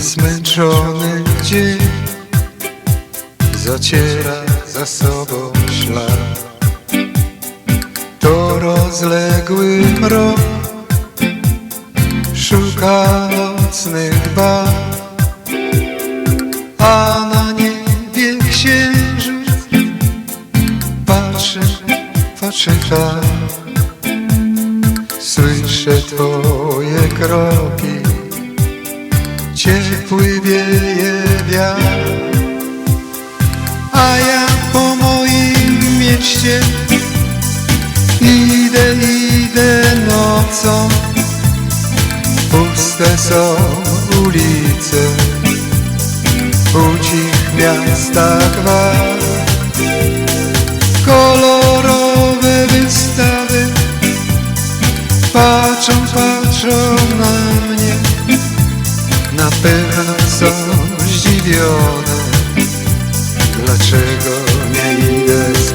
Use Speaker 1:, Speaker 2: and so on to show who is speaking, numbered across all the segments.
Speaker 1: zmęczony dzień Zaciera za sobą ślad. To rozległy mrok Szuka nocnych bar. A na niebie księżyc Patrzy, patrzy tak. Słyszę twoje kroki Ciepły wieje wiatr. A ja po moim mieście Idę, idę nocą. Puste są ulice Ucich miasta gwar. Kolorowe wystawy Patrzą, patrzą na Na pewno są zdziwione. Dlaczego nie idę spać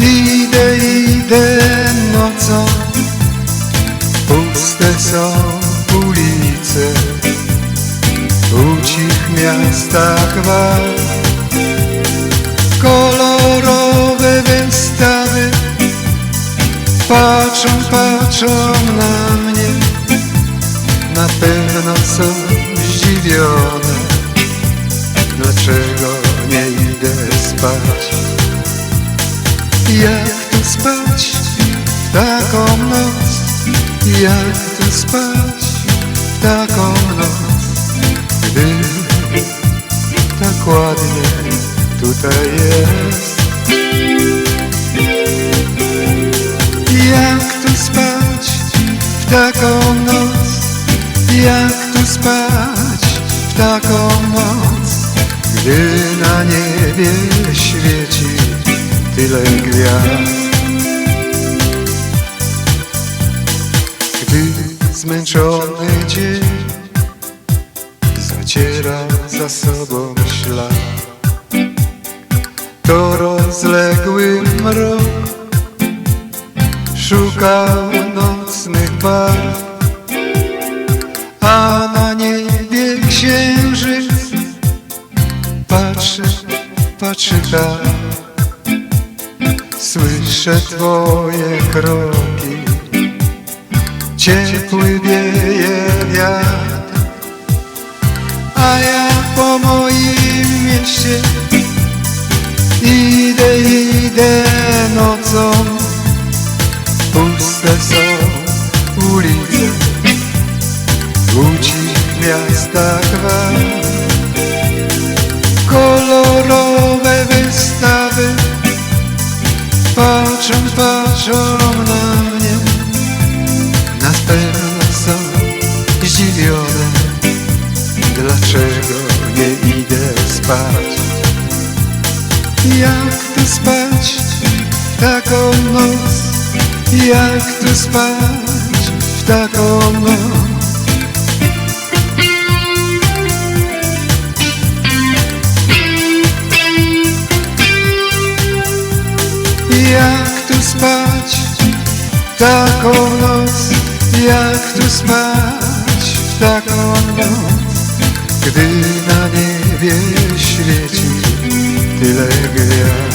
Speaker 1: Idę, idę nocą. Puste są ulice. Ucich miasta gwar Kolorowe wystawy Patrzą, patrzą na mnie. Na pewno są zdziwione spać? Jak tu spać w taką noc? Jak tu spać w taką noc? Gdy tak ładnie tutaj jest Jak tu spać w taką noc? Jak tu spać w taką noc? Gdy na niebie świeci tyle gwiazd. Gdy zmęczony dzień Zaciera za sobą ślad. To rozległy mrok Szukał nocnych barw patrzy tak Słyszę twoje kroki. Ciepły wieje wiatr. A ja po moim mieście Idę, idę nocą. Puste są ulice Ucich miasta gwar kolorowe Dlaczego nie idę spać? Jak tu spać taką noc? Jak tu spać w taką noc? Jak tu spać taką noc? Jak tu spać taką noc? Gdy na niebie świeci tyle gwiazd